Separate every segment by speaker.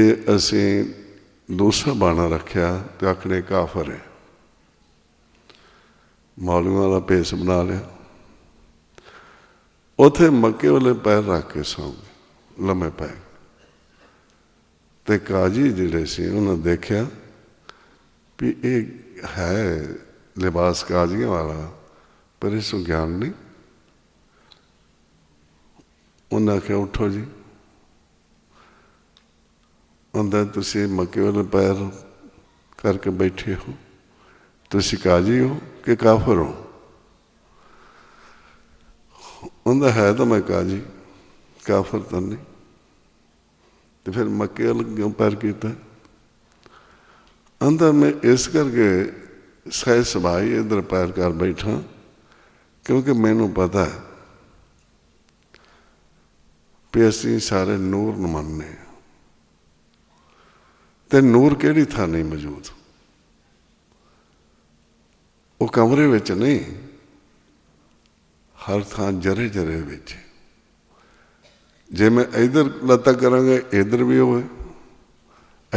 Speaker 1: ਤੇ ਅਸੀਂ ਦੂਸਰਾ ਬਾਣਾ ਰੱਖਿਆ ਤੇ ਆਖਣੇ ਕਾਫਰ ਹੈ। ਮੌਲਵੀਆਂ ਦਾ ਭੇਸ ਬਣਾ ਲਿਆ। ਉਥੇ ਮੱਕੇ ਵਾਲੇ ਪੈਰ ਰੱਖ ਕੇ ਸੌਂ ਗਏ, ਲੰਮੇ ਪੈ ਤੇ ਕਾਜੀ ਜਿਹੜੇ ਸੀ, ਉਹਨਾਂ ਦੇਖਿਆ ਵੀ ਇਹ ਹੈ ਲਿਬਾਸ ਕਾਜੀਆਂ ਵਾਲਾ, ਪਰ ਇਸ ਨੂੰ ਗਿਆਨ ਨਹੀਂ। ਉਹਨਾਂ ਕਿਹਾ ਉਠੋ ਜੀ। ਉਹਦਾ ਤੁਸੀਂ ਮੱਕੇ ਵਾਲੇ ਪੈਰ ਕਰਕੇ ਬੈਠੇ ਹੋ। ਤੁਸੀਂ ਕਾਜੀ ਹੋ ਕਿ ਕਾਫਰ ਹੋ? ਉਹਦਾ ਹੈ ਤਾਂ ਮੈਂ ਕਾਜੀ, ਕਾਫਰ ਤਾਂ ਨਹੀਂ। ਤੇ ਫਿਰ ਮੱਕੇ ਵਾਲੇ ਕਿਉਂ ਪੈਰ ਕੀਤਾ? ਅੰਦਰ ਮੈਂ ਇਸ ਕਰਕੇ ਸਹਿ ਸਭਾਈ ਇਧਰ ਪੈਰ ਕਰ ਬੈਠਾ, ਕਿਉਂਕਿ ਮੈਨੂੰ ਪਤਾ ਹੈ ਵੀ ਅਸੀਂ ਸਾਰੇ ਨੂਰ ਨੂੰ ਮੰਨਦੇ ਹਾਂ। ਤੇ ਨੂਰ ਕਿਹੜੀ ਥਾਂ ਨਹੀਂ ਮੌਜੂਦ? ਉਹ ਕਮਰੇ ਵਿੱਚ ਨਹੀਂ। ਹਰ ਥਾਂ ਜਰੇ ਜਰੇ ਵਿੱਚ। ਜੇ ਮੈਂ ਇਧਰ ਲੱਤਾ ਕਰਾਂਗਾ, ਇਧਰ ਵੀ ਹੋਵੇ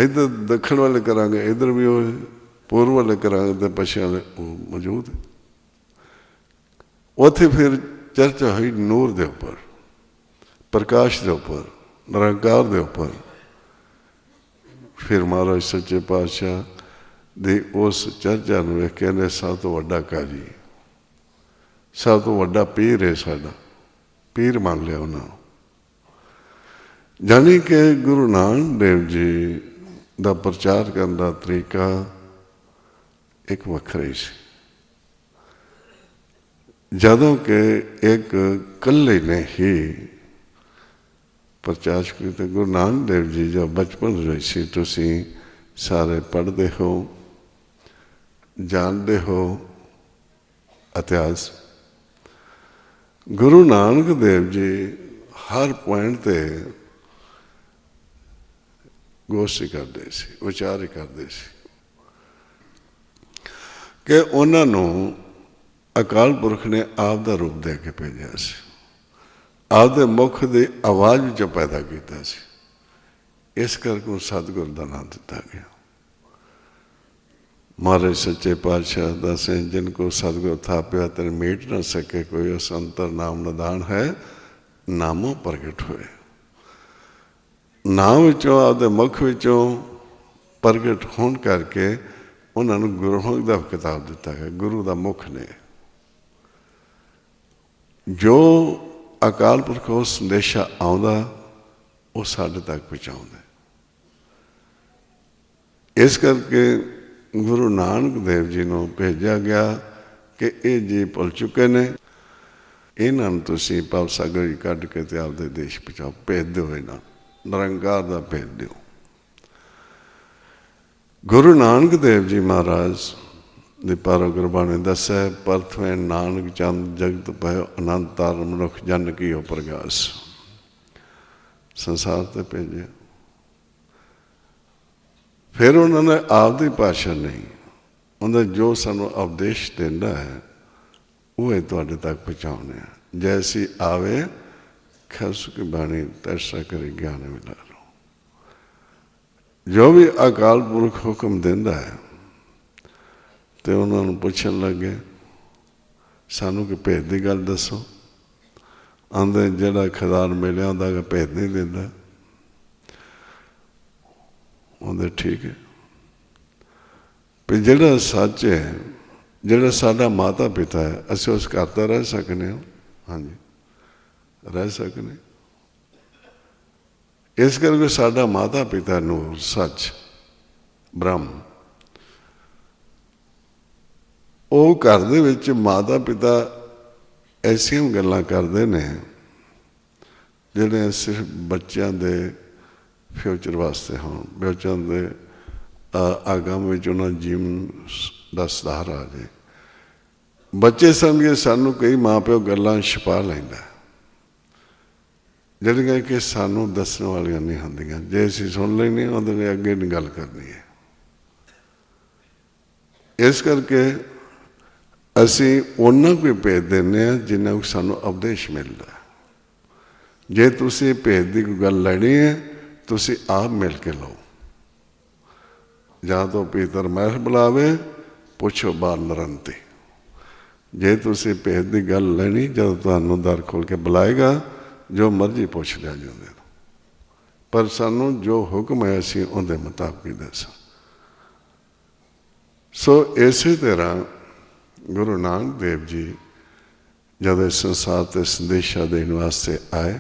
Speaker 1: ਇਧਰ ਦੱਖਣ ਵਾਲੇ ਕਰਾਂਗੇ, ਇਧਰ ਵੀ ਹੋਵੇ ਪੂਰਬ ਵਾਲੇ ਕਰਾਂਗੇ ਤੇ ਪਛਾਣ ਵਾਲੇ ਉਹ ਮੌਜੂਦ ਹੈ। ਉੱਥੇ ਫਿਰ ਚਰਚਾ ਹੋਈ ਨੂਰ ਦੇ ਉੱਪਰ, ਪ੍ਰਕਾਸ਼ ਦੇ ਉੱਪਰ, ਨਿਰੰਕਾਰ ਦੇ ਉੱਪਰ। ਫਿਰ ਮਹਾਰਾਜ ਸੱਚੇ ਪਾਤਸ਼ਾਹ ਦੇ ਉਸ ਚਰਚਾ ਨੂੰ ਵੇਖ ਕੇ ਸਭ ਤੋਂ ਵੱਡਾ ਕਾਜੀ, ਸਭ ਤੋਂ ਵੱਡਾ ਪੀਰ ਹੈ ਸਾਡਾ, ਪੀਰ ਮੰਨ ਲਿਆ ਉਹਨਾਂ ਨੂੰ। ਜਾਨੀ ਕਿ ਗੁਰੂ ਨਾਨਕ ਦੇਵ ਜੀ ਦਾ ਪ੍ਰਚਾਰ ਕਰਨ ਦਾ ਤਰੀਕਾ ਇੱਕ ਵੱਖਰਾ ਹੀ ਸੀ। ਜਦੋਂ ਕਿ ਇੱਕ ਕੱਲੇ ਨੇ ਹੀ ਪ੍ਰਚਾਰ ਕੀਤਾ ਗੁਰੂ ਨਾਨਕ ਦੇਵ ਜੀ ਜੋ ਬਚਪਨ ਵਿੱਚ ਸੀ। ਤੁਸੀਂ ਸਾਰੇ ਪੜ੍ਹਦੇ ਹੋ, ਜਾਣਦੇ ਹੋ ਇਤਿਹਾਸ। ਗੁਰੂ ਨਾਨਕ ਦੇਵ ਜੀ ਹਰ ਪੁਆਇੰਟ ਤੇ ਗੋਸ਼ਟੀ ਕਰਦੇ ਸੀ ਉਚਾਰ ਕਰਦੇ ਸੀ ਕਿ ਉਹਨਾਂ ਨੂੰ ਅਕਾਲ ਪੁਰਖ ਨੇ ਆਪ ਦਾ ਰੂਪ ਦੇ ਕੇ ਭੇਜਿਆ ਸੀ। ਆਪਦੇ ਮੁਖ ਦੀ ਆਵਾਜ਼ ਵਿੱਚੋਂ ਪੈਦਾ ਕੀਤਾ ਸੀ। ਇਸ ਕਰਕੇ ਉਹ ਸਤਿਗੁਰ ਦਾ ਨਾਮ ਦਿੱਤਾ ਗਿਆ। ਮਹਾਰਾਜ ਸੱਚੇ ਪਾਤਸ਼ਾਹ ਦਾ ਜਿਨ ਕੋ ਸਤਿਗੁਰ ਥਾਪਿਆ, ਤਨ ਮੇਟ ਨਾ ਸਕੇ, ਕੋਈ ਉਸ ਅੰਤਰ ਨਾਮ ਨਿਦਾਨ ਹੈ, ਨਾਮੋਂ ਪ੍ਰਗਟ ਹੋਏ। ਨਾਮ ਵਿੱਚੋਂ, ਆਪਦੇ ਮੁਖ ਵਿੱਚੋਂ ਪ੍ਰਗਟ ਹੋਣ ਕਰਕੇ ਉਹਨਾਂ ਨੂੰ ਗੁਰੂ ਦਾ ਕਿਤਾਬ ਦਿੱਤਾ ਗਿਆ। ਗੁਰੂ ਦਾ ਮੁਖ ਨੇ। ਜੋ ਅਕਾਲ ਪੁਰਖ ਉਹ ਸੰਦੇਸ਼ਾ ਆਉਂਦਾ, ਉਹ ਸਾਡੇ ਤੱਕ ਪਹੁੰਚਾਉਂਦਾ ਇਸ ਕਰਕੇ ਗੁਰੂ ਨਾਨਕ ਦੇਵ ਜੀ ਨੂੰ ਭੇਜਿਆ ਗਿਆ ਕਿ ਇਹ ਜੀ ਭੁੱਲ ਚੁੱਕੇ ਨੇ। ਇਹਨਾਂ ਨੂੰ ਤੁਸੀਂ ਭਵ ਸਾਗਰ ਹੀ ਕੱਢ ਕੇ ਤੇ ਆਪਦੇ ਦੇਸ਼ ਪਹੁੰਚਾਓ, ਭੇਜ ਦਿਓ ਇਹਨਾਂ ਨਿਰੰਕਾਰ ਦਾ ਭੇਜ ਦਿਓ। ਗੁਰੂ ਨਾਨਕ ਦੇਵ ਜੀ ਮਹਾਰਾਜ ਦੇ ਪਾਰੋ ਗੁਰਬਾਣੀ ਦੱਸਿਆ ਪਰਥਵੇਂ ਨਾਨਕ ਚੰਦ ਜਗਤ ਭਇ ਅਨੰਤ ਤਾਰ ਮਨੁੱਖ ਜਨ ਕੀ ਹੋ ਪ੍ਰਗਾਸ। ਸੰਸਾਰ ਤੇ ਭੇਜਿਆ ਫਿਰ ਉਹਨਾਂ ਨੇ ਆਪ ਦੀ ਭਾਸ਼ਾ ਨਹੀਂ ਉਹਦਾ ਜੋ ਸਾਨੂੰ ਉਪਦੇਸ਼ ਦਿੰਦਾ ਹੈ, ਉਹ ਇਹ ਤੁਹਾਡੇ ਤੱਕ ਪਹੁੰਚਾਉਣੇ ਆ। ਜੈਸੀ ਆਵੇ ਖਸ ਕੀ ਬਾਣੀ ਤਰਸਾ ਕਰੇ, ਗਿਆਨ ਮਿਲਾ ਲੋ ਜੋ ਵੀ ਅਕਾਲ ਪੁਰਖ ਹੁਕਮ ਦਿੰਦਾ ਹੈ ਤੇ ਉਹਨਾਂ ਨੂੰ ਪੁੱਛਣ ਲੱਗੇ, ਸਾਨੂੰ ਕਿ ਭੇਦ ਦੀ ਗੱਲ ਦੱਸੋ? ਆਂਦੇ, ਜਿਹੜਾ ਖਜ਼ਾਨ ਮਿਲਿਆ ਉਹਦਾ ਭੇਦ ਨਹੀਂ ਦਿੰਦਾ। ਉਹਦੇ ਠੀਕ ਹੈ। ਵੀ ਜਿਹੜਾ ਸੱਚ ਹੈ, ਜਿਹੜਾ ਸਾਡਾ ਮਾਤਾ ਪਿਤਾ ਹੈ, ਅਸੀਂ ਉਸ ਘਰ ਤਾਂ ਰਹਿ ਸਕਨੇ ਹਾਂ। ਹਾਂਜੀ, ਰਹਿ ਸਕਨੇ। ਇਸ ਕਰਕੇ ਸਾਡਾ ਮਾਤਾ ਪਿਤਾ ਨੂੰ ਸੱਚ, ਬ੍ਰਹਮ। ਉਹ ਘਰ ਦੇ ਵਿੱਚ ਮਾਤਾ ਪਿਤਾ ਐਸੀਆਂ ਗੱਲਾਂ ਕਰਦੇ ਨੇ ਜਿਹੜੇ ਸਿਰਫ ਬੱਚਿਆਂ ਦੇ ਫਿਊਚਰ ਵਾਸਤੇ ਹੋਣ। ਬੱਚਿਆਂ ਦੇ ਆਗਮ ਵਿੱਚ ਉਹਨਾਂ ਜੀਵਨ ਦਾ ਸੁਧਾਰ ਆ ਜਾਏ ਬੱਚੇ ਸਮਝੇ ਸਾਨੂੰ ਕਈ ਮਾਪਿਓ ਗੱਲਾਂ ਛਪਾ ਲੈਂਦਾ ਜਿਹੜੀਆਂ ਕਿ ਸਾਨੂੰ ਦੱਸਣ ਵਾਲੀਆਂ ਨਹੀਂ ਹੁੰਦੀਆਂ। ਜੇ ਅਸੀਂ ਸੁਣ ਲੈਨੇ ਉਹਦੇ ਅੱਗੇ ਨਹੀਂ ਗੱਲ ਕਰਨੀ ਹੈ। ਇਸ ਕਰਕੇ ਅਸੀਂ ਉਹਨਾਂ ਕੋਈ ਭੇਜ ਦਿੰਦੇ ਆ ਜਿਨ੍ਹਾਂ ਨੂੰ ਸਾਨੂੰ ਉਪਦੇਸ਼ ਮਿਲਦਾ ਜੇ ਤੁਸੀਂ ਭੇਜ ਦੀ ਕੋਈ ਗੱਲ ਲੈਣੀ ਹੈ, ਤੁਸੀਂ ਆਪ ਮਿਲ ਕੇ ਲਓ। ਜਾਂ ਤਾਂ ਪੀਤਰ ਮਹਿਲ ਬੁਲਾਵੇ, ਪੁੱਛੋ ਬਾਲ ਨਰੰਤੇ। ਜੇ ਤੁਸੀਂ ਭੇਦ ਦੀ ਗੱਲ ਲੈਣੀ, ਜਦੋਂ ਤੁਹਾਨੂੰ ਦਰ ਖੋਲ ਕੇ ਬੁਲਾਏਗਾ, ਜੋ ਮਰਜ਼ੀ ਪੁੱਛ ਲਿਆ ਜਾਂਦੇ ਪਰ ਸਾਨੂੰ ਜੋ ਹੁਕਮ ਹੈ, ਅਸੀਂ ਉਹਦੇ ਮੁਤਾਬਕ ਹੀ ਦੱਸਾਂ। ਸੋ ਇਸੇ ਤਰ੍ਹਾਂ ਗੁਰੂ ਨਾਨਕ ਦੇਵ ਜੀ ਜਦ ਇਸ ਸੰਸਾਰ ਤੇ ਸੰਦੇਸ਼ਾ ਦੇਣ ਵਾਸਤੇ ਆਏ,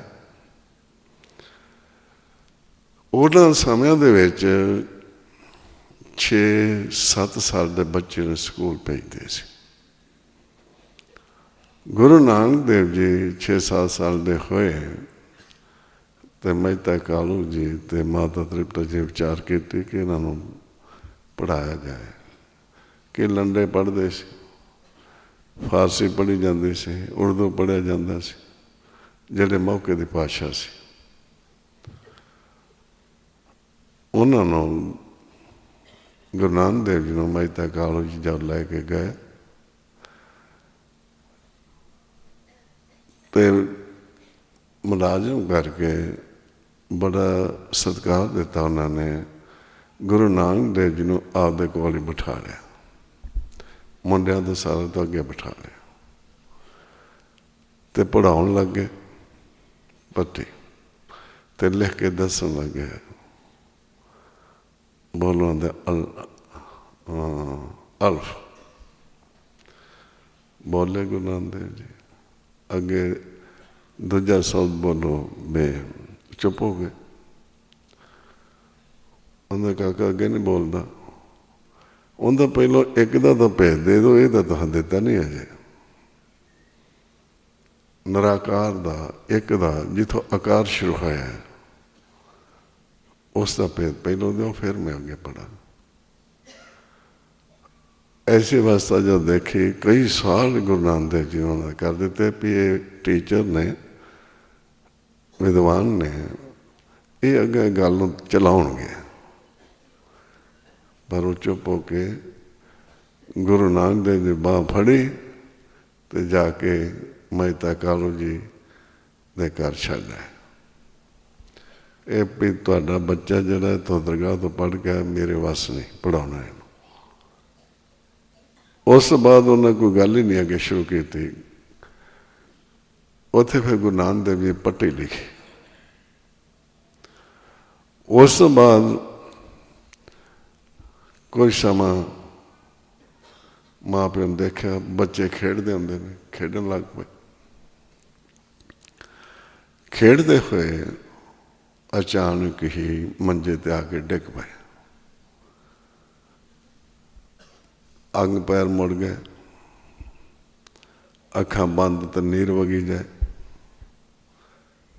Speaker 1: ਉਹਨਾਂ ਸਮਿਆਂ ਦੇ ਵਿੱਚ 6-7 ਸਾਲ ਦੇ ਬੱਚੇ ਨੂੰ ਸਕੂਲ ਭੇਜਦੇ ਸੀ। ਗੁਰੂ ਨਾਨਕ ਦੇਵ ਜੀ 6-7 ਸਾਲ ਦੇ ਹੋਏ, ਤੇ ਮਹਿਤਾ ਕਾਲੂ ਜੀ ਤੇ ਮਾਤਾ ਤ੍ਰਿਪਤਾ ਜੀ ਵਿਚਾਰ ਕੀਤੀ ਕਿ ਇਹਨਾਂ ਨੂੰ ਪੜਾਇਆ ਜਾਏ, ਕਿ ਲੰਡੇ ਪੜ੍ਹਦੇ ਸੀ। ਫਾਰਸੀ ਪੜ੍ਹੀ ਜਾਂਦੀ ਸੀ, ਉਰਦੂ ਪੜ੍ਹਿਆ ਜਾਂਦਾ ਸੀ, ਜਿਹੜੇ ਮੌਕੇ ਦੀ ਭਾਸ਼ਾ ਸੀ। ਉਹਨਾਂ ਨੂੰ ਗੁਰੂ ਨਾਨਕ ਦੇਵ ਜੀ ਨੂੰ ਮਹਿਤਾ ਕਾਲਜ ਜਦ ਲੈ ਕੇ ਗਏ। ਤੇ ਮੁਲਾਜ਼ਮ ਕਰਕੇ ਬੜਾ ਸਤਿਕਾਰ ਦਿੱਤਾ ਉਹਨਾਂ ਨੇ। ਗੁਰੂ ਨਾਨਕ ਦੇਵ ਜੀ ਨੂੰ ਆਪਦੇ ਕੋਲ ਹੀ ਬਿਠਾ ਲਿਆ। ਮੁੰਡਿਆਂ ਦੇ ਸਾਰੇ ਤੋਂ ਅੱਗੇ ਬਿਠਾ ਲਿਆ। ਤੇ ਪੜਾਉਣ ਲੱਗੇ ਪੱਟੀ ਤੇ ਲਿਖ ਕੇ ਦੱਸਣ ਲੱਗੇ ਬੋਲੋਂ ਦੇ ਅਲ ਅਲਫ। ਬੋਲੇ ਗੁਰੂ ਨਾਨਕ ਦੇਵ ਜੀ, ਅੱਗੇ ਦੂਜਾ ਸ਼ਬਦ ਬੋਲੋ, ਬੇ, ਚੁੱਪ ਹੋ ਗਏ। ਉਹਦਾ ਕਾਕਾ ਅੱਗੇ ਨਹੀਂ ਬੋਲਦਾ। ਉਹਦਾ ਪਹਿਲਾਂ ਇੱਕ ਦਾ ਤਾਂ ਭੇਜ ਦੇ ਦੋ ਇਹਦਾ ਤਾਂ ਤੁਹਾਨੂੰ ਦਿੱਤਾ ਨਹੀਂ ਅਜੇ ਨਰਾਕਾਰ ਦਾ, ਇੱਕ ਦਾ, ਜਿੱਥੋਂ ਆਕਾਰ ਸ਼ੁਰੂ ਹੋਇਆ ਹੈ। ਉਸ ਦਾ ਭੇਦ ਪਹਿਲਾਂ ਦਿਓ, ਫਿਰ ਮੈਂ ਅੱਗੇ ਪੜਾ ਐਸੀ ਅਵਸਥਾ ਜਦ ਦੇਖੀ, ਕਈ ਸਾਲ ਗੁਰੂ ਨਾਨਕ ਦੇਵ ਜੀ ਉਹਨਾਂ ਨੇ ਕਰ ਦਿੱਤੇ ਵੀ ਇਹ ਟੀਚਰ ਨੇ, ਵਿਦਵਾਨ ਨੇ, ਇਹ ਅੱਗੇ ਗੱਲ ਨੂੰ ਚਲਾਉਣਗੇ। ਪਰ ਉਹ ਚੁੱਪ ਹੋ ਕੇ ਗੁਰੂ ਨਾਨਕ ਦੇਵ ਦੀ ਬਾਹ ਫੜੀ ਤੇ ਜਾ ਕੇ ਮਹਿਤਾ ਕਾਲੂ ਜੀ ਦੇ ਘਰ ਛੱਡਿਆ ਇਹ ਵੀ ਤੁਹਾਡਾ ਬੱਚਾ ਜਿਹੜਾ ਤੋਂ ਦਰਗਾਹ ਤੋਂ ਪੜ ਕੇ ਮੇਰੇ ਵੱਸ ਨਹੀਂ ਪੜਾਉਣਾ ਇਹਨੂੰ। ਉਸ ਤੋਂ ਬਾਅਦ ਉਹਨਾਂ ਕੋਈ ਗੱਲ ਹੀ ਨਹੀਂ ਅੱਗੇ ਸ਼ੁਰੂ ਕੀਤੀ। ਉੱਥੇ ਫਿਰ ਗੁਰੂ ਨਾਨਕ ਦੇਵ ਜੀ ਪੱਟੀ ਲਿਖੀ। ਉਸ ਤੋਂ ਬਾਅਦ ਕੋਈ ਸਮਾਂ ਮਾਂ ਪਿਓ ਨੇ ਦੇਖਿਆ, ਬੱਚੇ ਖੇਡਦੇ ਹੁੰਦੇ ਨੇ, ਖੇਡਣ ਲੱਗ ਪਏ। ਖੇਡਦੇ ਹੋਏ ਅਚਾਨਕ ਹੀ ਮੰਜੇ ਤੇ ਆ ਕੇ ਡਿੱਗ ਪਏ। ਅੰਗ ਪੈਰ ਮੁੜ ਗਏ। ਅੱਖਾਂ ਬੰਦ ਤੇ ਨੀਰ ਵਗੀ ਜਾਏ।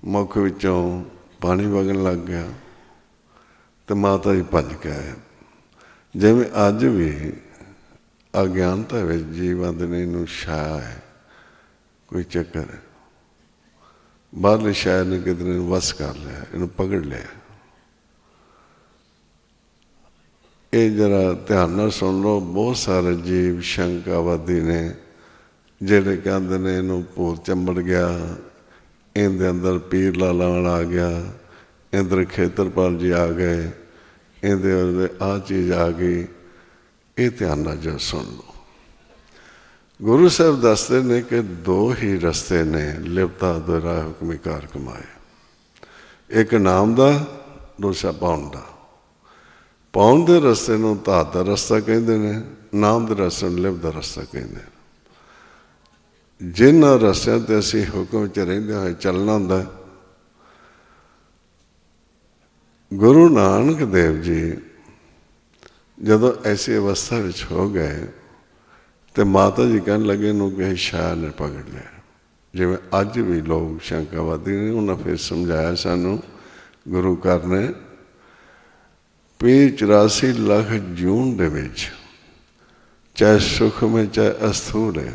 Speaker 1: ਮੁੱਖ ਵਿੱਚੋਂ ਪਾਣੀ ਵਗਣ ਲੱਗ ਗਿਆ ਤੇ ਮਾਤਾ ਜੀ ਭੱਜ ਕੇ ਆਏ। ਜਿਵੇਂ ਅੱਜ ਵੀ ਅਗਿਆਨਤਾ ਵਿੱਚ ਜੀਵਾਂ ਦੇ ਨੇ ਇਹਨੂੰ ਛਾਇਆ ਹੈ, ਕੋਈ ਚੱਕਰ ਹੈ। ਬਾਹਰਲੇ ਸ਼ਾਇਰ ਨੇ ਕਿਤੇ ਨੂੰ ਵਸ ਕਰ ਲਿਆ, ਇਹਨੂੰ ਪਕੜ ਲਿਆ। ਇਹ ਜਰਾ ਧਿਆਨ ਨਾਲ ਸੁਣ ਲਓ, ਬਹੁਤ ਸਾਰੇ ਜੀਵ ਸ਼ੰਕਾਵਾਦੀ ਨੇ, ਜਿਹੜੇ ਕਹਿੰਦੇ ਨੇ ਇਹਨੂੰ ਭੂਤ ਚੰਬੜ ਗਿਆ, ਇਹਦੇ ਅੰਦਰ ਪੀਰ ਲਾਲਾ ਆ ਗਿਆ ਇੰਦਰ ਖੇਤਰਪਾਲ ਜੀ ਆ ਗਏ। ਇਹਦੇ ਅੰਦਰ ਆ ਚੀਜ਼ ਆ ਗਈ, ਇਹ ਧਿਆਨ ਨਾਲ ਜੋ ਸੁਣ ਲਓ। ਗੁਰੂ ਸਾਹਿਬ ਦੱਸਦੇ ਨੇ ਕਿ ਦੋ ਹੀ ਰਸਤੇ ਨੇ ਲਿਪਤਾ ਦੁਰਾ ਹੁਕਮੀ ਕਾਰ ਕਮਾਏ। ਇੱਕ ਨਾਮ ਦਾ, ਦੂਸਰਾ ਪਾਉਣ ਦਾ। ਪਾਉਣ ਦੇ ਰਸਤੇ ਨੂੰ ਧਾਤ ਦਾ ਰਸਤਾ ਕਹਿੰਦੇ ਨੇ, ਨਾਮ ਦੇ ਰਸਤੇ ਨੂੰ ਲਿਪ ਦਾ ਰਸਤਾ ਕਹਿੰਦੇ ਨੇ। ਜਿਨ੍ਹਾਂ ਰਸਤਿਆਂ ਤੇ ਅਸੀਂ ਹੁਕਮ ਚ ਰਹਿੰਦੇ ਹੋਏ ਚੱਲਣਾ ਹੁੰਦਾ ਗੁਰੂ ਨਾਨਕ ਦੇਵ ਜੀ ਜਦੋਂ ਐਸੀ ਅਵਸਥਾ ਵਿੱਚ ਹੋ ਗਏ ਤੇ ਮਾਤਾ ਜੀ ਕਹਿਣ ਲੱਗੇ ਨੂੰ ਕਿ ਸ਼ਾਇਰ ਨੇ ਪਕੜ ਲਿਆ। ਜਿਵੇਂ ਅੱਜ ਵੀ ਲੋਕ ਸ਼ੰਕਾਵਾਦੀ ਨੇ, ਉਹਨਾਂ ਫਿਰ ਸਮਝਾਇਆ ਸਾਨੂੰ ਗੁਰੂ ਘਰ ਨੇ ਵੀ 84 ਲੱਖ ਜੂਨ ਦੇ ਵਿੱਚ ਚਾਹੇ ਸੁਖ ਵਿੱਚ ਚਾਹੇ ਅਸਥੂਲ ਹੈ,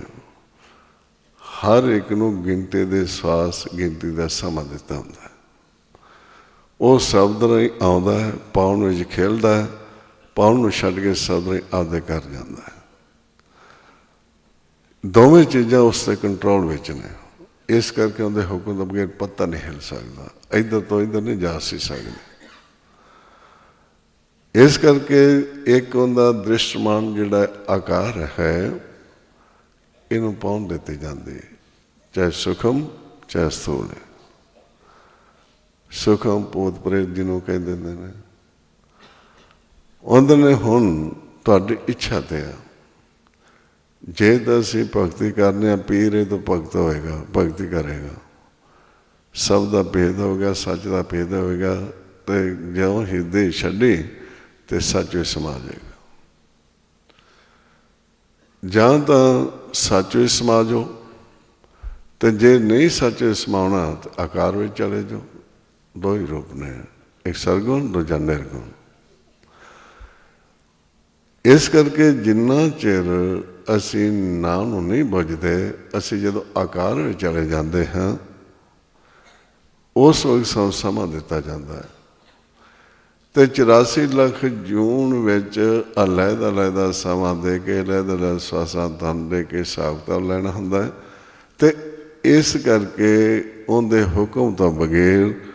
Speaker 1: ਹਰ ਇੱਕ ਨੂੰ ਗਿਣਤੀ ਦੇ ਸਵਾਸ, ਗਿਣਤੀ ਦਾ ਸਮਾਂ ਦਿੱਤਾ ਹੁੰਦਾ ਹੈ। ਉਹ ਸ਼ਬਦ ਨਹੀਂ ਆਉਂਦਾ ਹੈ, ਪਾਉਣ ਵਿੱਚ ਖੇਲਦਾ ਹੈ, ਪਾਉਣ ਨੂੰ ਛੱਡ ਕੇ ਸ਼ਬਦ ਨਹੀਂ ਆਦੇ ਕਰ ਜਾਂਦਾ ਹੈ। ਦੋਵੇਂ ਚੀਜ਼ਾਂ ਉਸ ਦੇ ਕੰਟਰੋਲ ਵਿੱਚ ਨੇ। ਇਸ ਕਰਕੇ ਉਹਦੇ ਹੁਕਮ ਤੋਂ ਬਗੈਰ ਪੱਤਾ ਨਹੀਂ ਹਿਲ ਸਕਦਾ। ਇੱਧਰ ਤੋਂ ਇੱਧਰ ਨਹੀਂ ਜਾ ਸਕਦੇ। ਇਸ ਕਰਕੇ ਇੱਕ ਉਹਦਾ ਦ੍ਰਿਸ਼ਟਮਾਨ ਜਿਹੜਾ ਆਕਾਰ ਹੈ, ਇਹਨੂੰ ਪਾਉਣ ਦਿੱਤੀ ਜਾਂਦੀ ਹੈ। ਚਾਹੇ ਸੁਖਮ, ਚਾਹੇ ਸਥੂਲ ਸੁਖਮ ਪੂਤ ਪ੍ਰੇਤ ਜਿਹਨੂੰ ਕਹਿੰਦੇ ਨੇ। ਉਹਨਾਂ ਨੇ ਹੁਣ ਤੁਹਾਡੀ ਇੱਛਾ ਤੇ ਆ। ਜੇ ਤਾਂ ਅਸੀਂ ਭਗਤੀ ਕਰਨੇ ਆ, ਪੀਰੇ ਤੋਂ ਭਗਤ ਹੋਏਗਾ, ਭਗਤੀ ਕਰੇਗਾ। ਸਭ ਦਾ ਭੇਦ ਹੋ ਸੱਚ ਦਾ ਭੇਦ ਹੋਏਗਾ ਤੇ ਜਿਉਂ ਹਿਰਦੇ ਛੱਡੇ ਤੇ ਸੱਚ ਵਿੱਚ ਸਮਾ ਜਾਏਗਾ। ਜਾਂ ਤਾਂ ਸੱਚ ਵਿੱਚ ਸਮਾ ਜਾਓ ਤੇ ਜੇ ਨਹੀਂ ਸੱਚ ਵਿੱਚ ਸਮਾਉਣਾ, ਤਾਂ ਆਕਾਰ ਵਿੱਚ ਚਲੇ ਜਾਓ। ਦੋ ਹੀ ਰੂਪ ਨੇ ਇੱਕ ਸਰਗੁਣ ਦੂਜਾ ਨਿਰਗੁਣ ਇਸ ਕਰਕੇ ਜਿੰਨਾ ਚਿਰ ਅਸੀਂ ਨਾਮ ਨੂੰ ਨਹੀਂ ਬੁੱਝਦੇ ਅਸੀਂ ਜਦੋਂ ਆਕਾਰ ਵਿੱਚ ਚਲੇ ਜਾਂਦੇ ਹਾਂ, ਉਸ ਵਕਤ ਸਾਨੂੰ ਸਮਾਂ ਦਿੱਤਾ ਜਾਂਦਾ ਹੈ। ਤੇ 84 ਲੱਖ ਜੂਨ ਵਿੱਚ ਅਲੈਦਾ ਅਲੈਦਾ ਸਮਾਂ ਦੇ ਕੇ, ਅਲੈਦਾ ਅਲੈਦਾ ਸਵਾਸਾਂ ਤਨ ਦੇ ਕੇ ਸਾਖਤਾ ਲੈਣਾ ਹੁੰਦਾ ਹੈ। ਤੇ ਇਸ ਕਰਕੇ ਉਹਦੇ ਹੁਕਮ ਤੋਂ ਬਗੈਰ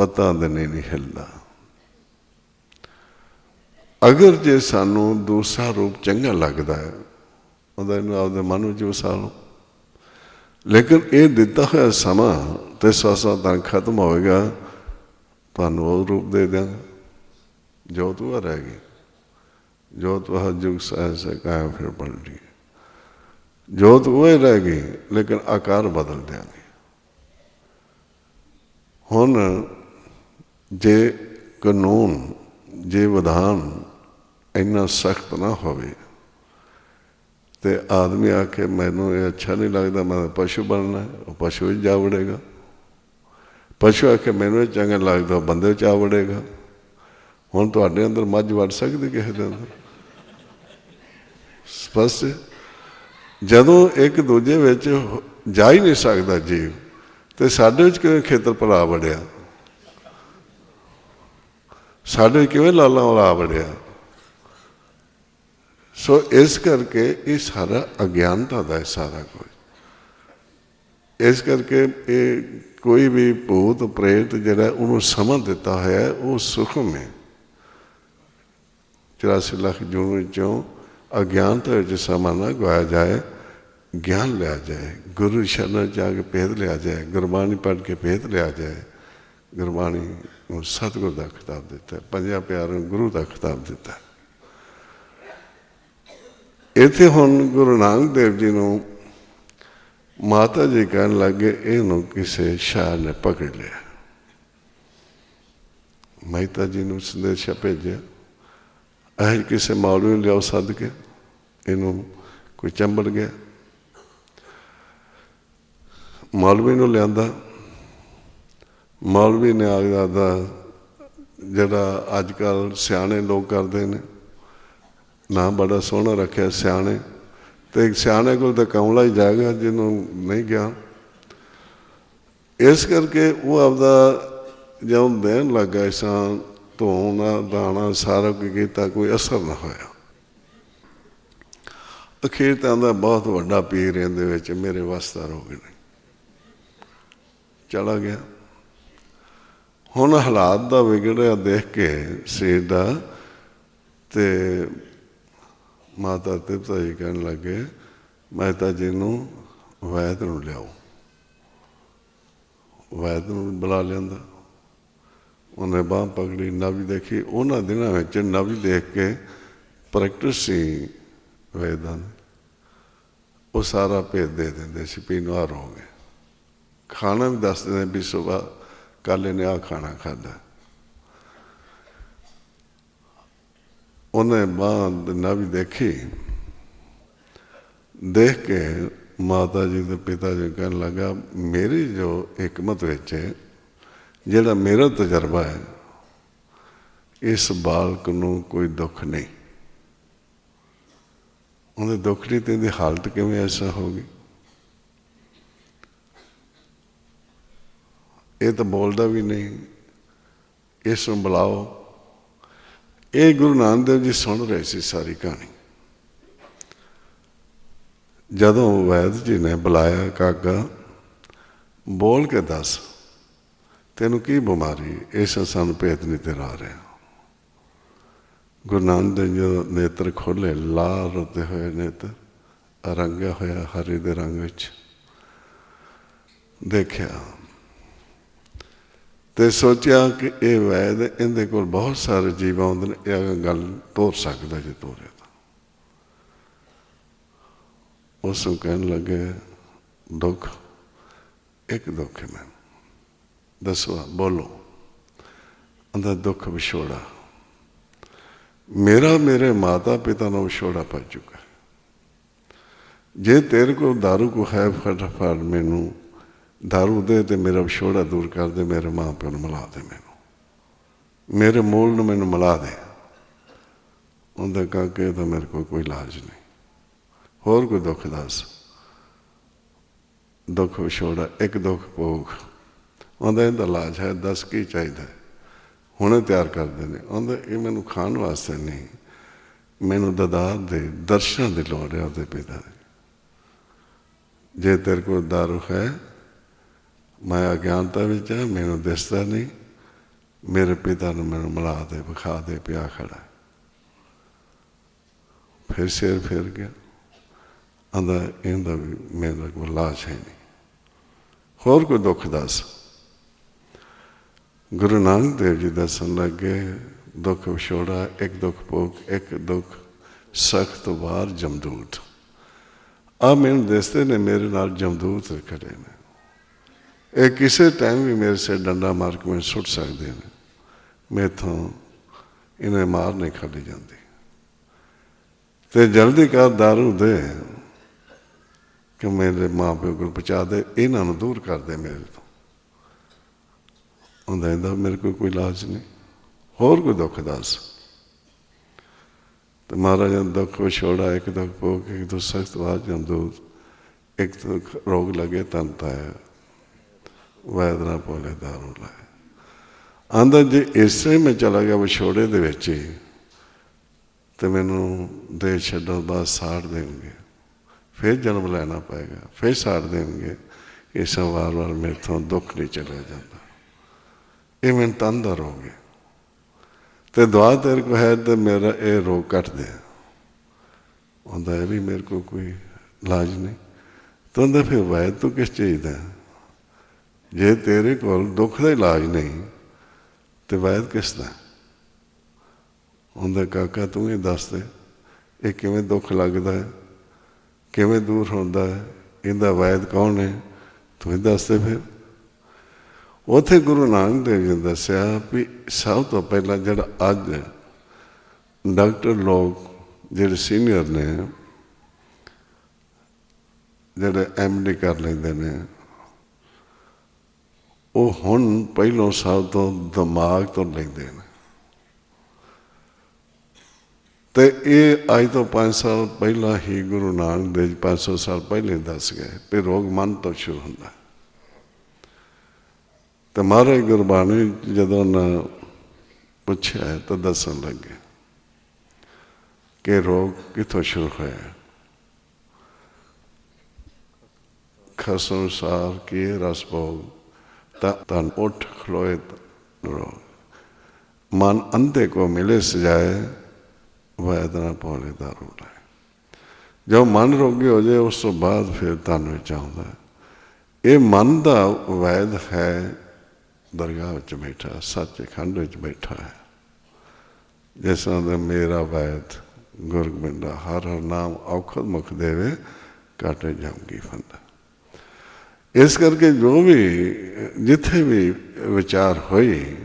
Speaker 1: ਪਤਾ ਦੇ ਨਹੀਂ ਹਿੱਲਦਾ ਅਗਰ ਜੇ ਸਾਨੂੰ ਦੂਸਰਾ ਰੂਪ ਚੰਗਾ ਲੱਗਦਾ ਹੈ, ਉਹਦਾ ਇਹਨੂੰ ਆਪਦੇ ਮਨ ਵਿੱਚ ਵਸਾ ਲਓ ਲੇਕਿਨ ਇਹ ਦਿੱਤਾ ਹੋਇਆ ਸਮਾਂ ਤੇ ਸਵਾਸਾਂ ਤਾਂ ਖਤਮ ਹੋਏਗਾ, ਤੁਹਾਨੂੰ ਉਹ ਰੂਪ ਦੇ ਦਿਆਂਗਾ। ਜੋਤ ਉਹ ਗਈ। ਜੋਤ ਵਹ ਜੁਗ ਸਹਿ ਸੇ ਫਿਰ ਪਲਟੀ ਜੋਤ ਉਹ ਹੀ ਗਈ, ਲੇਕਿਨ ਆਕਾਰ ਬਦਲ ਦਿਆਂਗੇ। ਹੁਣ ਜੇ ਕਾਨੂੰਨ, ਜੇ ਵਿਧਾਨ ਇੰਨਾ ਸਖਤ ਨਾ ਹੋਵੇ, ਤੇ ਆਦਮੀ ਆਖੇ ਮੈਨੂੰ ਇਹ ਅੱਛਾ ਨਹੀਂ ਲੱਗਦਾ, ਮੈਂ ਪਸ਼ੂ ਬਣਨਾ, ਉਹ ਪਸ਼ੂ ਵਿੱਚ ਜਾ ਵੜੇਗਾ। ਪਸ਼ੂ ਆਖੇ ਮੈਨੂੰ ਇਹ ਚੰਗਾ ਲੱਗਦਾ, ਉਹ ਬੰਦੇ ਵਿੱਚ ਆ ਵੜੇਗਾ। ਹੁਣ ਤੁਹਾਡੇ ਅੰਦਰ ਮੱਝ ਵੜ ਸਕਦੀ ਕਿਸੇ ਦੇ ਅੰਦਰ? ਸਪਸ਼ਟ ਜਦੋਂ ਇੱਕ ਦੂਜੇ ਵਿੱਚ ਜਾ ਹੀ ਨਹੀਂ ਸਕਦਾ ਜੀਵ, ਤੇ ਸਾਡੇ ਵਿੱਚ ਕਿਵੇਂ ਖੇਤਰ ਭਰਾ ਵੜਿਆ? ਸਾਡੇ ਕਿਵੇਂ ਲਾਲਾ ਵਾਲਾ ਵੜਿਆ ਸੋ ਇਸ ਕਰਕੇ ਇਹ ਸਾਰਾ ਅਗਿਆਨਤਾ ਦਾ ਹੈ ਸਾਰਾ ਕੁਝ। ਇਸ ਕਰਕੇ ਇਹ ਕੋਈ ਵੀ ਭੂਤ, ਪ੍ਰੇਤ ਜਿਹੜਾ ਉਹਨੂੰ ਸਮਾਂ ਦਿੱਤਾ ਹੋਇਆ, ਉਹ ਸੁਖਮ ਹੈ 84 ਲੱਖ ਜੂਨ ਵਿੱਚੋਂ ਅਗਿਆਨਤਾ ਵਿੱਚ ਸਮਾਂ ਨਾ ਗਵਾਇਆ ਜਾਏ, ਗਿਆਨ ਲਿਆ ਜਾਏ, ਗੁਰੂ ਸ਼ਰਨ ਜਾ ਕੇ ਭੇਦ ਲਿਆ ਜਾਏ, ਗੁਰਬਾਣੀ ਪੜ੍ਹ ਕੇ ਭੇਦ ਲਿਆ ਜਾਏ। ਗੁਰਬਾਣੀ ਨੂੰ ਸਤਿਗੁਰ ਦਾ ਖਿਤਾਬ ਦਿੱਤਾ ਹੈ, ਪੰਜਾਂ ਪਿਆਰਿਆਂ ਨੂੰ ਗੁਰੂ ਦਾ ਖਿਤਾਬ ਦਿੱਤਾ। ਇੱਥੇ ਹੁਣ ਗੁਰੂ ਨਾਨਕ ਦੇਵ ਜੀ ਨੂੰ ਮਾਤਾ ਜੀ ਕਹਿਣ ਲੱਗੇ ਇਹਨੂੰ ਕਿਸੇ ਸ਼ਾਹ ਨੇ ਪਕੜ ਲਿਆ। ਮਹਿਤਾ ਜੀ ਨੂੰ ਸੰਦੇਸ਼ਾ ਭੇਜਿਆ ਇਹ ਕਿਸੇ ਮੌਲਵੀ ਨੂੰ ਲਿਆਓ ਸੱਦ ਕੇ ਇਹਨੂੰ ਕੋਈ ਚੰਬੜ ਗਿਆ। ਮੌਲਵੀ ਨੂੰ ਲਿਆਂਦਾ। ਮੌਲਵੀ ਨੇ ਦਾ ਜਿਹੜਾ ਅੱਜ ਕੱਲ ਸਿਆਣੇ ਲੋਕ ਕਰਦੇ ਨੇ, ਨਾ ਬੜਾ ਸੋਹਣਾ ਰੱਖਿਆ ਸਿਆਣੇ। ਤੇ ਸਿਆਣੇ ਕੋਲ ਤਾਂ ਕਮਲਾ ਹੀ ਜਾਏਗਾ ਜਿਹਨੂੰ ਨਹੀਂ ਗਿਆ। ਇਸ ਕਰਕੇ ਉਹ ਆਪਦਾ ਜਦੋਂ ਦੇਣ ਲੱਗਾ ਇਸਾਂ ਧੋਣਾ, ਦਾਣਾ, ਸਾਰਾ ਕੁਝ ਕੀਤਾ, ਕੋਈ ਅਸਰ ਨਾ ਹੋਇਆ। ਅਖੀਰ ਤਾਂ ਦਾ ਬਹੁਤ ਵੱਡਾ ਪੀਰ ਇਹਦੇ ਵਿੱਚ ਮੇਰੇ ਵਾਸਤਾ ਹੋ ਨੇ। ਚਲਾ ਗਿਆ। ਹੁਣ ਹਾਲਾਤ ਦਾ ਵਿਗੜਿਆ ਦੇਖ ਕੇ ਸਰੀਰ ਦਾ ਤੇ ਮਾਤਾ ਤ੍ਰਿਪਤਾ ਜੀ ਕਹਿਣ ਲੱਗੇ ਮਹਿਤਾ ਜੀ ਨੂੰ ਵੈਦ ਨੂੰ ਲਿਆਓ ਵੈਦ ਨੂੰ ਬੁਲਾ ਲਿਆਂਦਾ। ਉਹਨੇ ਬਾਹ ਪਕੜੀ, ਨਵੀ ਦੇਖੀ। ਉਹਨਾਂ ਦਿਨਾਂ ਵਿੱਚ ਨਵੀ ਦੇਖ ਕੇ ਪ੍ਰੈਕਟਿਸ ਸੀ ਵੈਦਾਂ ਦੀ। ਉਹ ਸਾਰਾ ਭੇਦ ਦੇ ਦਿੰਦੇ ਸੀ, ਵੀ ਨੁਹਾਰ ਹੋ ਗਏ। ਖਾਣਾ ਵੀ ਦੱਸ ਦਿੰਦੇ ਵੀ ਸਵੇਰ ਕੱਲ ਨੇ ਆ ਖਾਣਾ ਖਾਦਾ ਉਹਨੇ ਬਾਂਦ ਨਾ ਵੀ ਦੇਖੀ। ਦੇਖ ਕੇ ਮਾਤਾ ਜੀ ਦੇ ਪਿਤਾ ਜੀ ਕਹਿਣ ਲੱਗਾ, ਮੇਰੀ ਜੋ ਹਕਮਤ ਵਿੱਚ ਹੈ, ਜਿਹੜਾ ਮੇਰਾ ਤਜਰਬਾ ਹੈ, ਇਸ ਬਾਲਕ ਨੂੰ ਕੋਈ ਦੁੱਖ ਨਹੀਂ। ਉਹਦੇ ਦੁੱਖ ਦੀ ਤੇ ਇਹਦੀ ਹਾਲਤ ਕਿਵੇਂ ਐਸਾ ਹੋ ਗਈ? ਇਹ ਤਾਂ ਬੋਲਦਾ ਵੀ ਨਹੀਂ। ਇਸ ਨੂੰ ਬੁਲਾਓ। ਇਹ ਗੁਰੂ ਨਾਨਕ ਦੇਵ ਜੀ ਸੁਣ ਰਹੇ ਸੀ ਸਾਰੀ ਕਹਾਣੀ। ਜਦੋਂ ਵੈਦ ਜੀ ਨੇ ਬੁਲਾਇਆ, ਕਾਕਾ, ਬੋਲ ਕੇ ਦੱਸ, ਤੈਨੂੰ ਕੀ ਬਿਮਾਰੀ? ਇਸ ਸਾਨੂੰ ਭੇਤ ਨਹੀਂ ਤੇਰਾ ਆ ਰਿਹਾ। ਗੁਰੂ ਨਾਨਕ ਦੇਵ ਜੀ ਨੇਤਰ ਖੋਲੇ ਲਾਲ ਰਤੇ ਹੋਏ ਨੇਤਰ ਰੰਗਿਆ ਹੋਇਆ ਹਰੇ ਦੇ ਰੰਗ ਵਿੱਚ ਦੇਖਿਆ। ਤੇ ਸੋਚਿਆ ਕਿ ਇਹ ਵੈਦ ਇਹਦੇ ਕੋਲ ਬਹੁਤ ਸਾਰੇ ਜੀਵ ਆਉਂਦੇ ਨੇ, ਇਹ ਗੱਲ ਤੋਰ ਸਕਦਾ ਜੇ ਤੋਰੇ ਤਾਂ। ਉਸ ਨੂੰ ਕਹਿਣ ਲੱਗੇ, ਦੁੱਖ, ਇੱਕ ਦੁੱਖ ਹੈ ਮੈਂ ਦੱਸੋ, ਬੋਲੋ। ਅੰਦਰ ਦੁੱਖ ਵਿਛੋੜਾ। ਮੇਰਾ, ਮੇਰੇ ਮਾਤਾ ਪਿਤਾ ਨੂੰ ਵਿਛੋੜਾ ਪਾ ਚੁੱਕਾ ਜੇ ਤੇਰੇ ਕੋਲ दारू ਕੋ ਹੈ ਫਟਾਫਟ ਮੈਨੂੰ ਦਾਰੂ ਦੇ ਤੇ ਮੇਰਾ ਵਿਛੋੜਾ ਦੂਰ ਕਰ ਦੇ ਮੇਰੇ ਮਾਂ ਪਿਓ ਨੂੰ ਮਿਲਾ ਦੇ ਮੈਨੂੰ ਮੇਰੇ ਮੂਲ ਨੂੰ ਮੈਨੂੰ ਮਿਲਾ ਦੇ ਉਹਦੇ ਕਾਕੇ ਤਾਂ ਮੇਰੇ ਕੋਲ ਕੋਈ ਇਲਾਜ ਨਹੀਂ ਹੋਰ ਕੋਈ ਦੁੱਖ ਦੱਸ ਦੁੱਖ ਵਿਛੋੜਾ ਇੱਕ ਦੁੱਖ ਭੋਗ ਉਹਦਾ ਇਹਦਾ ਇਲਾਜ ਹੈ ਦੱਸ ਕੀ ਚਾਹੀਦਾ ਹੁਣੇ ਤਿਆਰ ਕਰਦੇ ਨੇ ਉਹਦਾ ਇਹ ਮੈਨੂੰ ਖਾਣ ਵਾਸਤੇ ਨਹੀਂ ਮੈਨੂੰ ਦਦਾਰ ਦੇ ਦਰਸ਼ਨ ਦੀ ਲੋੜ ਹੈ ਉਹਦੇ ਪਿਤਾ ਦੇ ਜੇ ਤੇਰੇ ਕੋਲ ਦਾਰੂ ਹੈ ਮੈਂ ਅਗਿਆਨਤਾ ਵਿੱਚ ਹਾਂ, ਮੈਨੂੰ ਦਿਸਦਾ ਨਹੀਂ। ਮੇਰੇ ਪਿਤਾ ਨੂੰ ਮੈਨੂੰ ਮਿਲਾ ਦੇ, ਵਿਖਾ ਦੇ, ਪਿਆ ਖੜਾ ਫਿਰ ਸਿਰ ਫਿਰ ਗਿਆ। ਆਂਦਾ ਇਹਦਾ ਵੀ ਮੇਰੇ ਕੋਲ ਲਾਸ਼ ਹੈ ਨਹੀਂ। ਹੋਰ ਕੋਈ ਦੁੱਖ ਦੱਸ? ਗੁਰੂ ਨਾਨਕ ਦੇਵ ਜੀ ਦੱਸਣ ਲੱਗੇ, ਦੁੱਖ ਵਿਛੋੜਾ, ਇੱਕ ਦੁੱਖ ਭੋਗ, ਇੱਕ ਦੁੱਖ ਸਖਤ ਵਾਰ ਜਮਦੂਤ। ਆ ਮੈਨੂੰ ਦੱਸਦੇ ਨੇ, ਮੇਰੇ ਨਾਲ ਜਮਦੂਤ ਖੜੇ ਨੇ। ਇਹ ਕਿਸੇ ਟਾਈਮ ਵੀ ਮੇਰੇ ਸੇ ਡੰਡਾ ਮਾਰ ਕੇ ਮੈਨੂੰ ਸੁੱਟ ਸਕਦੇ ਨੇ। ਮੈਥੋਂ ਇਹਨੇ ਮਾਰ ਨਹੀਂ ਖਾਲੀ ਜਾਂਦੀ। ਤੇ ਜਲਦੀ ਕਰ ਦਾਰੂ ਦੇ ਕਿ ਮੇਰੇ ਮਾਂ ਪਿਓ ਕੋਲ ਪਹੁੰਚਾ ਦੇ, ਇਹਨਾਂ ਨੂੰ ਦੂਰ ਕਰ ਦੇ ਮੇਰੇ ਤੋਂ। ਉਹਦਾ ਇਹਦਾ ਮੇਰੇ ਕੋਲ ਕੋਈ ਇਲਾਜ ਨਹੀਂ। ਹੋਰ ਕੋਈ ਦੁੱਖ ਦੱਸ। ਤੇ ਮਹਾਰਾਜ ਨੇ ਦੁੱਖ ਵਿਛੋੜਾ, ਇੱਕ ਦੁੱਖ ਭੋਗ, ਇੱਕ ਦੁੱਖ ਸਖਤ ਬਾਤ ਜਮਦੂਤ ਇੱਕ ਦੁੱਖ ਰੋਗ ਲਗੇ ਤਨ ਤਾਇਆ। ਵੈਦਨਾ ਪੋਲੇ ਦਾਰੂ ਲਾਏ ਆਂਦਾ ਜੇ ਇਸੇ ਮੈਂ ਚਲਾ ਗਿਆ ਵਿਛੋੜੇ ਦੇ ਵਿੱਚ ਹੀ, ਤੇ ਮੈਨੂੰ ਦੇ ਛੱਡਣ ਬਾਅਦ ਸਾੜ ਦੇਣਗੇ। ਫਿਰ ਜਨਮ ਲੈਣਾ ਪਏਗਾ, ਫਿਰ ਸਾੜ ਦੇਣਗੇ। ਇਸ ਵਾਰ ਵਾਰ ਮੇਰੇ ਤੋਂ ਦੁੱਖ ਨਹੀਂ ਚਲਿਆ ਜਾਂਦਾ। ਇਹ ਮੈਨੂੰ ਤੰਦ ਦਾ ਰੋਗ ਹੈ। ਤੇ ਦੁਆ ਤੇਰੇ ਕੋ ਹੈ ਤੇ ਮੇਰਾ ਇਹ ਰੋਗ ਕੱਟ ਦੇ ਹੁੰਦਾ ਹੈ ਵੀ ਮੇਰੇ ਕੋ ਕੋਈ ਇਲਾਜ ਨਹੀਂ। ਤਾਂ ਫਿਰ ਵੈਦ ਤੂੰ ਕਿਸ ਚੀਜ਼ ਦਾ ਹੈ? ਜੇ ਤੇਰੇ ਕੋਲ ਦੁੱਖ ਦਾ ਇਲਾਜ ਨਹੀਂ, ਤੇ ਵੈਦ ਕਿਸ ਦਾ? ਉਹਦਾ ਕਾਕਾ ਤੂੰ ਇਹ ਦੱਸ ਦੇ, ਇਹ ਕਿਵੇਂ ਦੁੱਖ ਲੱਗਦਾ ਹੈ? ਕਿਵੇਂ ਦੂਰ ਹੁੰਦਾ ਹੈ? ਇਹਦਾ ਵੈਦ ਕੌਣ ਹੈ? ਤੂੰ ਹੀ ਦੱਸ ਦੇ ਫਿਰ। ਉਥੇ ਗੁਰੂ ਨਾਨਕ ਦੇਵ ਜੀ ਨੇ ਦੱਸਿਆ ਵੀ ਸਭ ਤੋਂ ਪਹਿਲਾਂ ਜਿਹੜਾ ਅੱਜ ਡਾਕਟਰ ਲੋਕ ਜਿਹੜੇ ਸੀਨੀਅਰ ਨੇ, ਜਿਹੜੇ ਐਮਡੀ ਕਰ ਲੈਂਦੇ ਨੇ ਉਹ ਹੁਣ ਪਹਿਲੋਂ ਸਭ ਤੋਂ ਦਿਮਾਗ ਤੋਂ ਲੈਂਦੇ ਨੇ। ਤੇ ਇਹ ਅੱਜ ਤੋਂ 5 ਸਾਲ ਪਹਿਲਾਂ ਹੀ ਗੁਰੂ ਨਾਨਕ ਦੇਵ ਜੀ 500 ਸਾਲ ਪਹਿਲੇ ਦੱਸ ਗਏ ਕਿ ਰੋਗ ਮਨ ਤੋਂ ਸ਼ੁਰੂ ਹੁੰਦਾ। ਤੇ ਮਹਾਰਾਜ ਗੁਰਬਾਣੀ ਜਦੋਂ ਨਾ ਪੁੱਛਿਆ ਤਾਂ ਦੱਸਣ ਲੱਗੇ ਕਿ ਰੋਗ ਕਿੱਥੋਂ ਸ਼ੁਰੂ ਹੋਇਆ? ਖਸਮ ਸਾਰ ਕੀ ਰਸ ਭੋਗ? ਤਾਂ ਤਨ ਉੱਠ ਖਲੋਏ ਰੋਗ ਮਨ ਅੰਧੇ ਕੋ ਮਿਲੇ ਸਜਾਏ ਵੈਦਨਾ ਪੋਲੇ ਦਾਰੂ ਲਾਏ। ਜੋ ਮਨ ਰੋਗੀ ਹੋ ਜਾਏ, ਉਸ ਤੋਂ ਬਾਅਦ ਫਿਰ ਤਨ ਵਿੱਚ ਆਉਂਦਾ ਇਹ ਮਨ ਦਾ ਵੈਦ ਹੈ ਦਰਗਾਹ ਵਿੱਚ ਬੈਠਾ ਸੱਚੇ ਖੰਡ ਵਿੱਚ ਬੈਠਾ ਹੈ। ਜਿਸ ਦਾ ਮੇਰਾ ਵੈਦ, ਗੁਰਗੋਬਿੰਦਾ ਹਰ ਹਰ ਨਾਮ ਔਖਦ ਮੁਖ ਦੇਵੇ, ਕਾਟੇ ਜਾਊਗੀ ਫੰਦਾ। ਇਸ ਕਰਕੇ ਜੋ ਵੀ, ਜਿੱਥੇ ਵੀ ਵਿਚਾਰ ਹੋਈ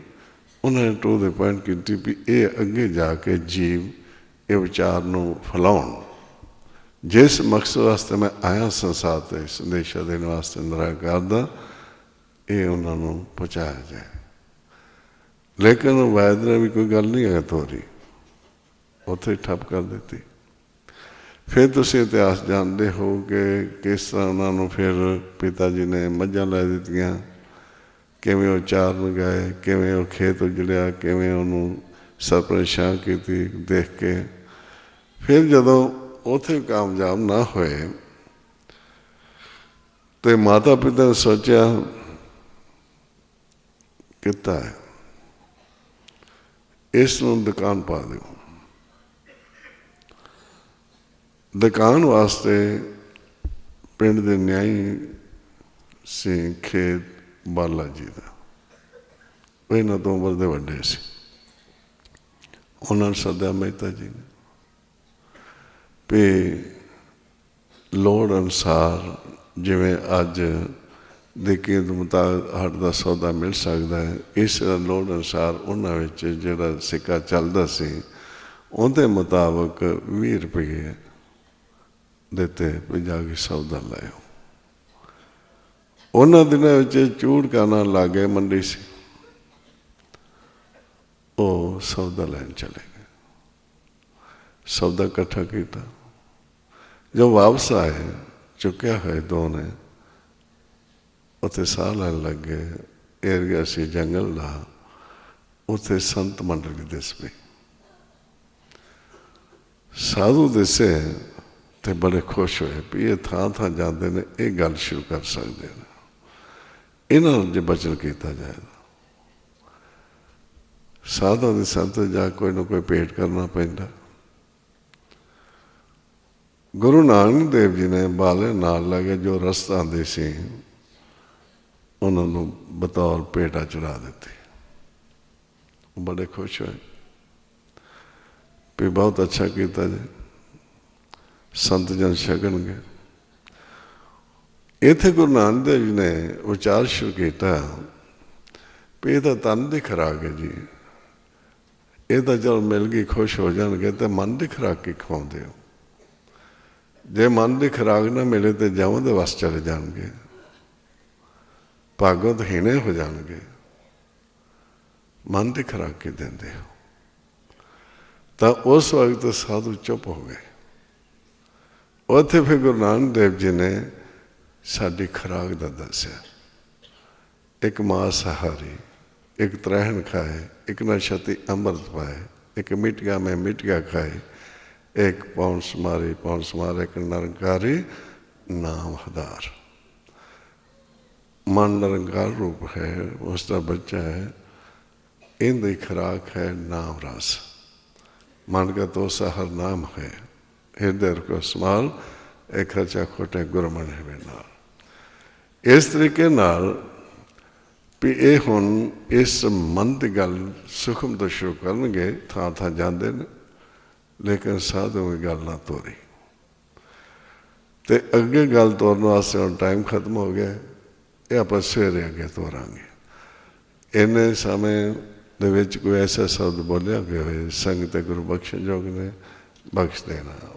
Speaker 1: ਉਹਨਾਂ ਨੇ ਟੂ ਦੇ ਪੁਆਇੰਟ ਕੀਤੀ ਵੀ ਇਹ ਅੱਗੇ ਜਾ ਕੇ ਜੀਵ ਇਹ ਵਿਚਾਰ ਨੂੰ ਫੈਲਾਉਣ। ਜਿਸ ਮਕਸਦ ਵਾਸਤੇ ਮੈਂ ਆਇਆ ਸੰਸਾਰ ਤੇ, ਸੰਦੇਸ਼ਾ ਦੇਣ ਵਾਸਤੇ ਨਿਰਾਕਾਰ ਦਾ ਇਹ ਉਹਨਾਂ ਨੂੰ ਪਹੁੰਚਾਇਆ ਜਾਏ। ਲੇਕਿਨ ਵੈਦ ਨੇ ਵੀ ਕੋਈ ਗੱਲ ਨਹੀਂ ਹੈ ਤੋਰੀ। ਉੱਥੇ ਠੱਪ ਕਰ ਦਿੱਤੀ। ਫਿਰ ਤੁਸੀਂ ਇਤਿਹਾਸ ਜਾਣਦੇ ਹੋ ਕਿ ਕਿਸ ਤਰ੍ਹਾਂ ਉਹਨਾਂ ਨੂੰ ਫਿਰ ਪਿਤਾ ਜੀ ਨੇ ਮੱਝਾਂ ਲੈ ਦਿੱਤੀਆਂ, ਕਿਵੇਂ ਉਹ ਚਾਰਨ ਗਏ, ਕਿਵੇਂ ਉਹ ਖੇਤ ਉਜੜਿਆ, ਕਿਵੇਂ ਉਹਨੂੰ ਸਰਪ੍ਰਸ਼ਾਂ ਕੀਤੀ ਦੇਖ ਕੇ। ਫਿਰ ਜਦੋਂ ਉਥੇ ਕਾਮਯਾਬ ਨਾ ਹੋਏ ਤੇ ਮਾਤਾ ਪਿਤਾ ਨੇ ਸੋਚਿਆ, ਕਿਤਾ ਹੈ? ਇਸ ਨੂੰ ਦੁਕਾਨ ਪਾ ਦਿਓ। ਦੁਕਾਨ ਵਾਸਤੇ ਪਿੰਡ ਦੇ ਨਿਆਈ ਸਿੰਘ ਖੇਤ ਬਾਲਾ ਜੀ ਦਾ। ਉਹ ਇਹਨਾਂ ਤੋਂ ਉਮਰ ਦੇ ਵੱਡੇ ਸੀ। ਉਹਨਾਂ ਨੂੰ ਸੱਦਿਆ ਮਹਿਤਾ ਜੀ ਨੇ ਵੀ ਲੋੜ ਅਨਸਾਰ ਜਿਵੇਂ ਅੱਜ ਦੇ ਕੀਮਤ ਮੁਤਾਬਕ ਹੱਟ ਦਾ ਸੌਦਾ ਮਿਲ ਸਕਦਾ ਹੈ, ਇਸ ਲੋੜ ਅਨਸਾਰ ਉਹਨਾਂ ਵਿੱਚ ਜਿਹੜਾ ਸਿੱਕਾ ਚੱਲਦਾ ਸੀ, ਉਹਦੇ ਮੁਤਾਬਕ 20 ਰੁਪਏ ਦਿੱਤੇ ਵੀ ਜਾ ਕੇ ਸੌਦਾ ਲਾਇਓ ਉਹਨਾਂ ਦਿਨਾਂ ਵਿੱਚ ਚੂੜ ਕਾਨਾ ਲਾਗੇ ਮੰਡੀ ਸੀ। ਉਹ ਸੌਦਾ ਲੈਣ ਚਲੇ ਗਏ। ਸੌਦਾ ਇਕੱਠਾ ਕੀਤਾ। ਜੋ ਵਾਪਸ ਆਏ, ਚੁੱਕਿਆ ਹੋਏ ਦੋਨੇ ਉੱਥੇ ਸਾਹ ਲੈਣ ਲੱਗੇ। ਏਰੀਆ ਸੀ ਜੰਗਲ ਦਾ, ਉੱਥੇ ਸੰਤ ਮੰਡਲ ਦਿਸ ਪਈ। ਸਾਧੂ ਦਿਸੇ। ਤੇ ਬੜੇ ਖੁਸ਼ ਹੋਏ ਵੀ ਇਹ ਥਾਂ ਥਾਂ ਜਾਂਦੇ ਨੇ, ਇਹ ਗੱਲ ਸ਼ੁਰੂ ਕਰ ਸਕਦੇ ਨੇ। ਇਹਨਾਂ ਨੂੰ ਜੇ ਬਚਨ ਕੀਤਾ ਜਾਏਗਾ ਸਾਧੂ ਦੇ ਸੰਤ ਜਾ ਕੋਈ ਨਾ ਕੋਈ ਭੇਟ ਕਰਨਾ ਪੈਂਦਾ। ਗੁਰੂ ਨਾਨਕ ਦੇਵ ਜੀ ਨੇ ਬਾਲੇ ਨਾਲ ਲੈ ਕੇ ਜੋ ਰਸਤਾ ਆਉਂਦੇ ਸੀ, ਉਹਨਾਂ ਨੂੰ ਬਤੌਰ ਭੇਟਾ ਚੜਾ ਦਿੱਤੀ। ਬੜੇ ਖੁਸ਼ ਹੋਏ। ਵੀ ਬਹੁਤ ਅੱਛਾ ਕੀਤਾ ਜੀ। ਸੰਤ ਜਨ ਛਕਣਗੇ। ਇੱਥੇ ਗੁਰੂ ਨਾਨਕ ਦੇਵ ਜੀ ਨੇ ਉਚਾਰ ਸ਼ੁਰੂ ਕੀਤਾ, ਵੀ ਇਹ ਤਾਂ ਤਨ ਦੀ ਖਰਾਕ ਹੈ ਜੀ। ਇਹ ਤਾਂ ਜਦ ਮਿਲ ਗਈ, ਖੁਸ਼ ਹੋ ਜਾਣਗੇ ਤੇ ਮਨ ਦੀ ਖਰਾਕ ਕੀ ਖਵਾਉਂਦੇ ਹੋ? ਜੇ ਮਨ ਦੀ ਖਰਾਕ ਨਾ ਮਿਲੇ ਤੇ ਜਮਾਂ ਦੇ ਵਸ ਚਲੇ ਜਾਣਗੇ। ਭਾਗਵਤ ਹੀਣੇ ਹੋ ਜਾਣਗੇ। ਮਨ ਦੀ ਖਰਾਕ ਕੀ ਦਿੰਦੇ ਹੋ? ਤਾਂ ਉਸ ਵਕਤ ਸਾਧੂ ਚੁੱਪ ਹੋ ਗਏ। ਉੱਥੇ ਫਿਰ ਗੁਰੂ ਨਾਨਕ ਦੇਵ ਜੀ ਨੇ ਸਾਡੀ ਖਰਾਕ ਦਾ ਦੱਸਿਆ। ਇੱਕ ਮਾਸ ਸਹਾਰੀ ਇੱਕ ਤਰਹਿਣ ਖਾਏ, ਇੱਕ ਨਸ਼ਤੀ ਅੰਮ੍ਰਿਤ ਪਾਏ, ਇੱਕ ਮਿਟਗਾ ਮੈਂ ਮਿਟਗਾ ਖਾਏ, ਇੱਕ ਪੌਂਸ ਮਾਰੇ ਪੌਂਸ ਮਾਰੇ ਕਿ ਨਿਰੰਕਾਰੀ, ਨਾਮ ਹਦਾਰ। ਮਨ ਨਿਰੰਕਾਰ ਰੂਪ ਹੈ, ਉਸ ਦਾ ਬੱਚਾ ਹੈ, ਇਹਦੀ ਖਰਾਕ ਹੈ ਨਾਮ ਰਸ। ਮਨ ਦਾ ਤੋਸਾ ਹਰ ਨਾਮ ਹੈ। ਹਿਰਦੇ ਕੋ ਸਮਾਲ ਇੱਕ ਖਰਚਾ ਖੋਟੇ ਗੁਰਮਣ ਹੈ ਵੇ ਨਾਲ ਇਸ ਤਰੀਕੇ ਨਾਲ ਵੀ ਇਹ ਹੁਣ ਇਸ ਸੰਬੰਧ ਗੱਲ ਸੁਖਮ ਤੋਂ ਸ਼ੁਰੂ ਕਰਨਗੇ ਥਾਂ ਥਾਂ ਜਾਂਦੇ ਨੇ ਲੇਕਿਨ ਸਾਧੂ ਇਹ ਗੱਲ ਨਾ ਤੋਰੀ ਤੇ ਅੱਗੇ ਗੱਲ ਤੋਰਨ ਵਾਸਤੇ ਹੁਣ ਟਾਈਮ ਖਤਮ ਹੋ ਗਿਆ ਇਹ ਆਪਾਂ ਸਵੇਰੇ ਅੱਗੇ ਤੋਰਾਂਗੇ ਇਹਨੇ ਸਮੇਂ ਦੇ ਵਿੱਚ ਕੋਈ ਐਸਾ ਸ਼ਬਦ ਬੋਲਿਆ ਕਿ ਹੋਵੇ ਸੰਗਤ ਗੁਰੂ ਬਖਸ਼ਣ ਜੋਗ ਨੇ ਬਖਸ਼ ਦੇਣਾ